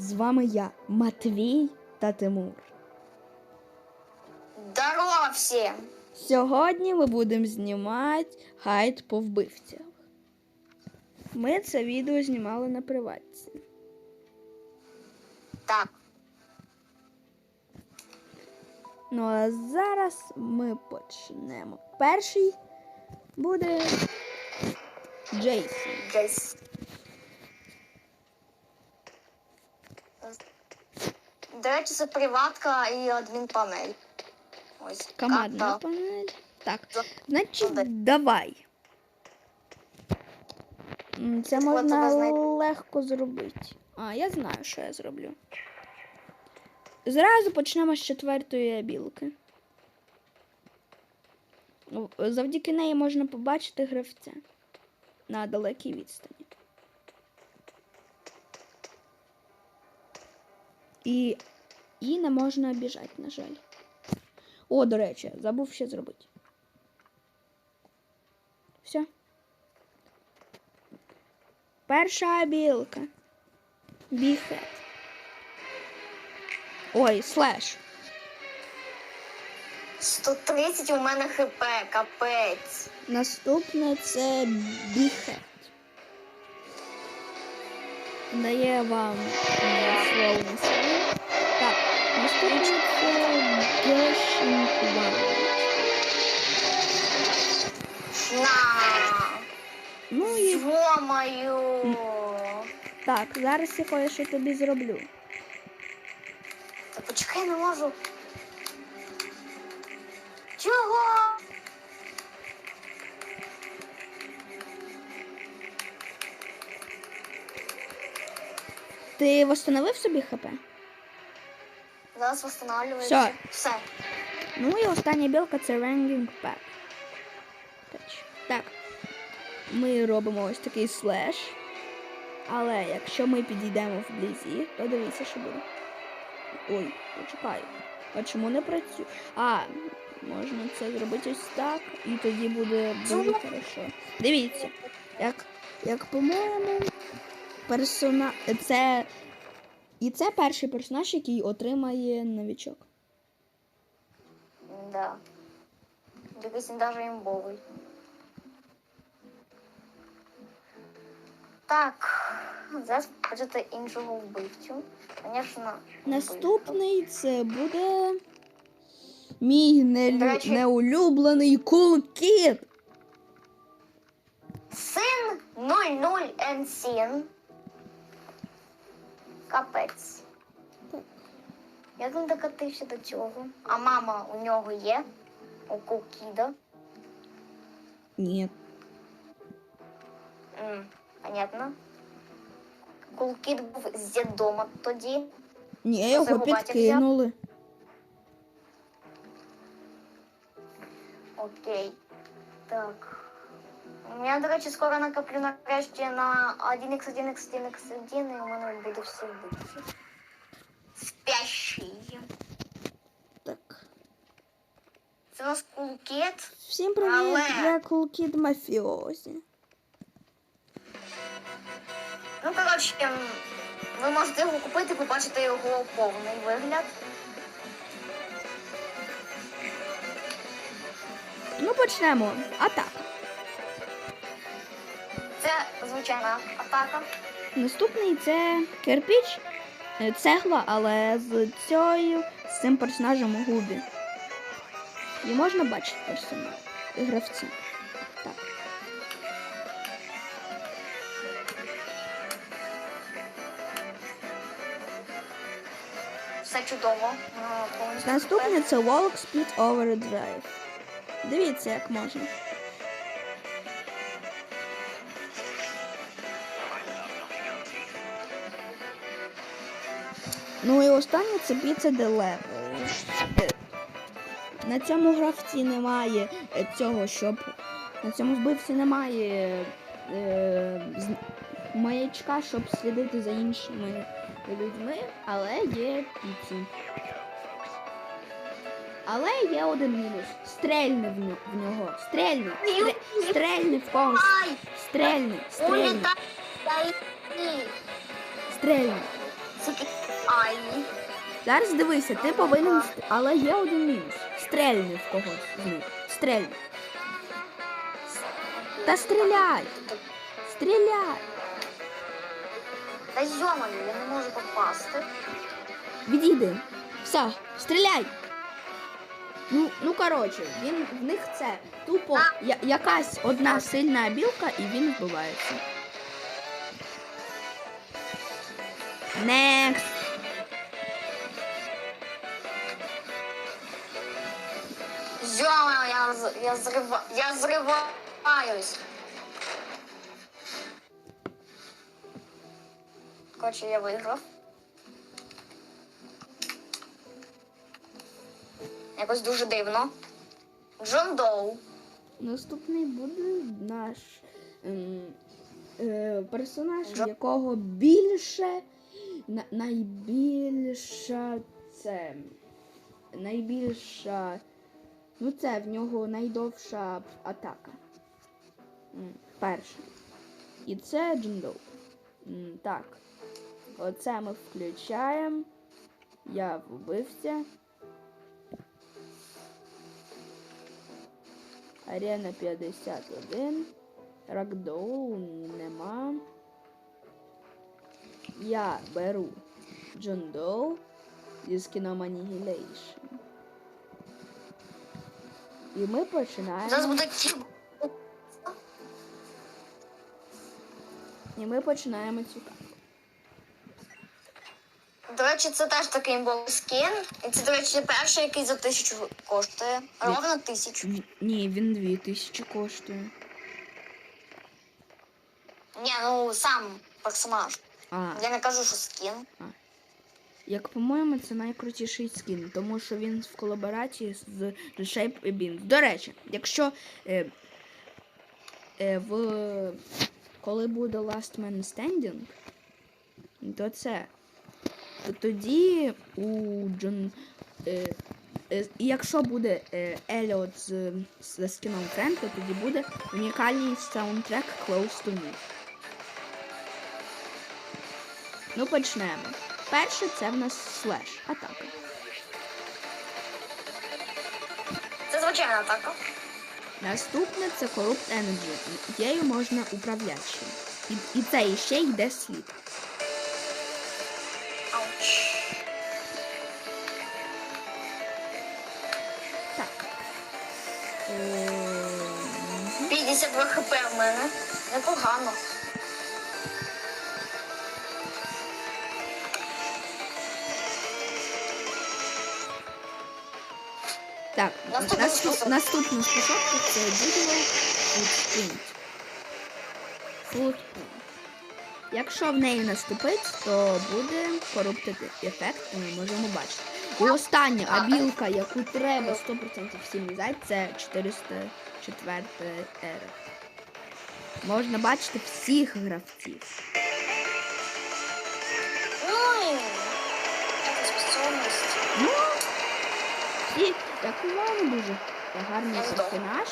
З вами я, Матвій та Тимур. Здорово всім! Сьогодні ми будемо знімати гайд по вбивцях. Ми це відео знімали на приватці. Так, Ну а зараз ми почнемо. Перший буде Джейсон. Джейс. До речі, це приватка і адмінпанель. Ось Командна панель. Так, значить, давай. Це можна легко зробити. А, я знаю, що я зроблю. Зразу почнемо з четвертої білки. Завдяки неї можна побачити гравця на далекій відстані. І її не можна обіжати, на жаль. О, до речі, забув ще зробити. Все. Перша білка. Біхет. Ой, слеш. 130 у мене хп, капець. Наступне це біхет. Дає вам слово На! Ну і Ё-моё! так, зараз я кое-що тобі зроблю. Та почекай, не можу. Чого? Ти восстановив собі ХП? Зараз встановлюється. Все. Все. Ну і остання білка це Ranking Pack. Так. Ми робимо ось такий слеш. Але якщо ми підійдемо вблизі, то дивіться, що буде. Ой, почекай. А чому не працює? А, можна це зробити ось так, і тоді буде дуже хорошо. Дивіться, як, як по-моєму, персона... це. І це перший персонаж, який отримає новічок. Да. Якийсь він даже імбовий. Так, зараз почати іншого вбивцю. Звісно, Наступний це буде мій нелю... речі- неулюблений Kid. Син 00 Енсін. Капець. Як він докатився до цього? А мама у нього є? У Кукіда. Ні. М, понятно. Кулкіт був з дідома тоді. Ні, його його батя підкинули. Окей. Так. Я, до речі, скоро накоплю нарешті на 1x, 1x, 1x, 1 і у мене буде всі вбивці. Спящий. Так. Це у нас кулкет. Всім привіт, Але- я Kid Мафіозі. Ну, коротше, ем, ви можете його купити, побачити його повний вигляд. Ну, почнемо. Атака. Це звичайна атака. Наступний це кирпіч, е, цегла, але з цією, з цим персонажем у губі. І можна бачити персонаж гравця. Так. Все чудово. Наступне це Walk Speed Overdrive. Дивіться, як можна. Ну і останнє це Pizza Delivery. Е, На цьому гравці немає е, цього, щоб. На цьому вбивці немає е, маячка, щоб слідити за іншими людьми, але є піці. Але є один мінус. Стрельни в, ньо- в нього. Стрельни. Стре- Стрельни в когось. Стрельни. Стрельни. Улітай! Стрельни. Це Ай. Зараз дивися, ти повинен. Але є один мінус. Стрельни в когось з них. Стрельни. Та стріляй! Стріляй! Та йомаю, я не можу попасти. Відійди. Все, стріляй! Ну, ну коротше, він в них це тупо я, якась одна сильна білка і він вбивається. Next. Йомаю, я, я, зрива, я зриваюсь. Коротше, я виграв. Якось дуже дивно. Джон Доу. Наступний буде наш ем, е, персонаж, Джо- в якого більше на, найбільша це найбільша. Ну, це в нього найдовша атака. Перша. І це Джиндоу. Так. Оце ми включаємо. Я вбивця. Арена 51. Ракдоу нема. Я беру Джондоу. Зі скіном Annihilation. І ми Зараз буде. І ми починаємо цю карту. До речі, це теж такий імбовий скін. І це, до речі, перший, який за тисячу коштує. Ровно тисячу. Ні- він 2000 коштує. Ні, ну сам персонаж. А, Я не кажу, що скін. Як по-моєму, це найкрутіший скін, тому що він в колаборації з The Shape Beans. До речі, якщо е, е, в коли буде Last Man Standing, то це. То тоді у Джон. Е, е, якщо буде е, Еліот з, з скіном Френд, то тоді буде унікальний саундтрек Close to Me. Ну, почнемо. Перше це в нас слеш атака. Це звичайна атака. Наступне це Corrupt Energy. Її можна управляти. І, і це іще йде слід. Ауч. Так. Ем, 52 хп в мене. Непогано. Так, Наступна наступ, способність. наступна способність це Digital Footprint. Footprint. Якщо в неї наступить, то буде Corrupted ефект, і ми можемо бачити. І остання абілка, яку треба 100% всім взяти, це 404 ера. Можна бачити всіх гравців. Ну і. Ну, і як увагу, дуже гарний персонаж.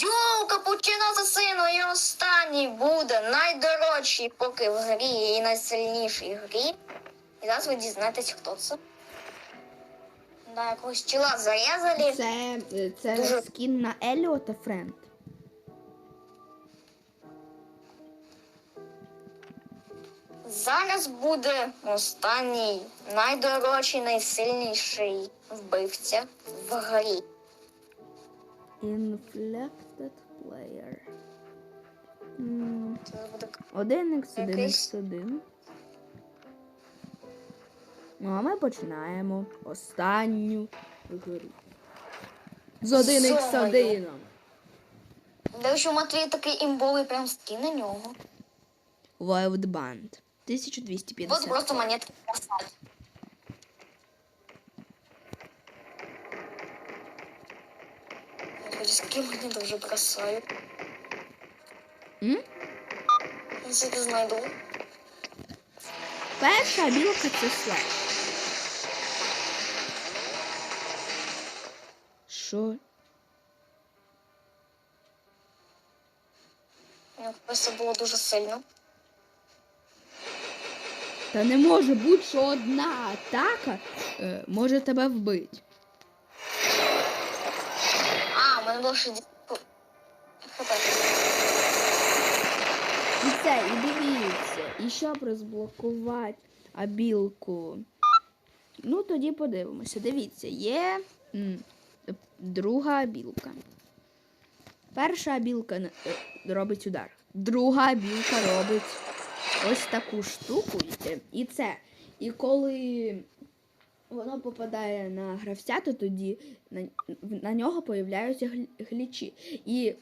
Йоу, капучино асасину і останній буде найдорожчий поки в грі і найсильніший в грі. І зараз ви дізнаєтесь, хто це. Да, якогось чола зарізали. Це, е, це Дуже- скін на Еліо та Френд. Зараз буде останній найдорожчий, найсильніший вбивця в грі. Inflected player. М, Це буде 1 x 1 Якийсь- x 1 Ну, а ми починаємо останню гру. З 1 x 1 До речі, у Матвія такий імбовий прям скін на нього. Wild Band. 1250. От просто монетки бросати. Скін мені дуже бросають. М? Я це знайду. Перша білка це слеш. Що? Мені просто було дуже сильно. Та не може бути, що одна атака е, може тебе вбити. А, у мене було 60 хп. І це, і дивіться, і щоб розблокувати абілку. Ну, тоді подивимося. Дивіться, є м, друга абілка. Перша абілка е, робить удар. Друга абілка робить ось таку штуку. І- це. І коли воно попадає на гравця, то тоді на, на нього появляються глічі. І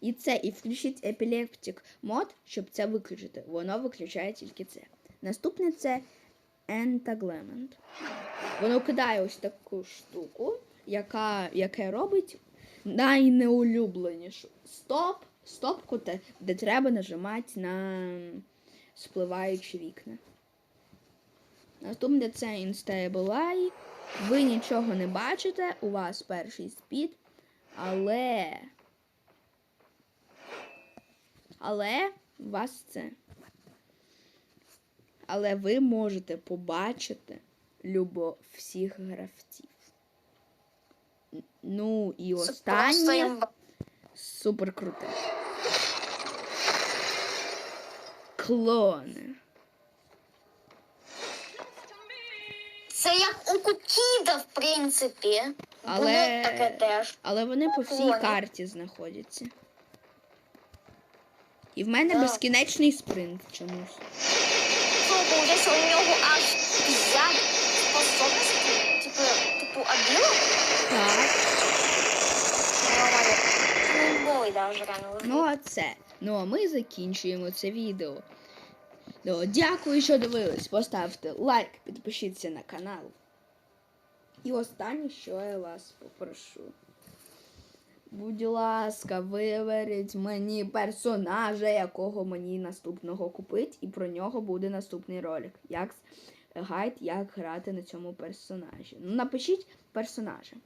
і це, і включіть Epileptic мод, щоб це виключити. Воно виключає тільки це. Наступне це Entanglement. Воно кидає ось таку штуку, яка, яке робить найнеулюбленішу. Стоп, стопку, де треба нажимати на спливаючі вікна. Наступне це Unstable Ви нічого не бачите, у вас перший спід, але. Але у вас це. Але ви можете побачити любов всіх гравців. Ну і останнє супер круте. Клони. Це як у Кукіда, в принципі. Але- Було таке теж. Але вони по всій Клони. карті знаходяться. І в мене Да. безкінечний спринт чомусь. Що, у нього аж 50 способностей? Типу, типу абілок? Так. Ну, бой даже реально. Ну, а це. Ну, а ми закінчуємо це відео. Ну, дякую, що дивились. Поставте лайк, підпишіться на канал. І останнє, що я вас попрошу. Будь ласка, виберіть мені персонажа, якого мені наступного купить, і про нього буде наступний ролик. Як гайд, як грати на цьому персонажі. Ну, напишіть персонажа.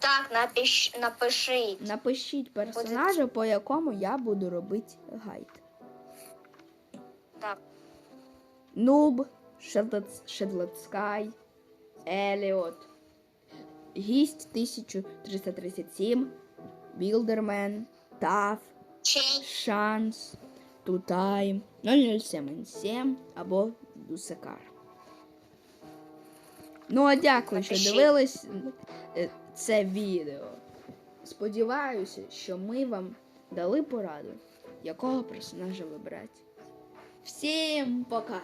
Так, напиш, напишіть. Напишіть персонажа, по якому я буду робити гайд. Так. Нуб, Шедлецкай, Еліот, Гість 1337, Білдермен, Таф, Чей. Шанс, Тутайм, 0077 або Дусекар. Ну, а дякую, що дивились е, це відео. Сподіваюся, що ми вам дали пораду, якого персонажа вибрати. Всім пока!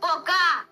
Пока!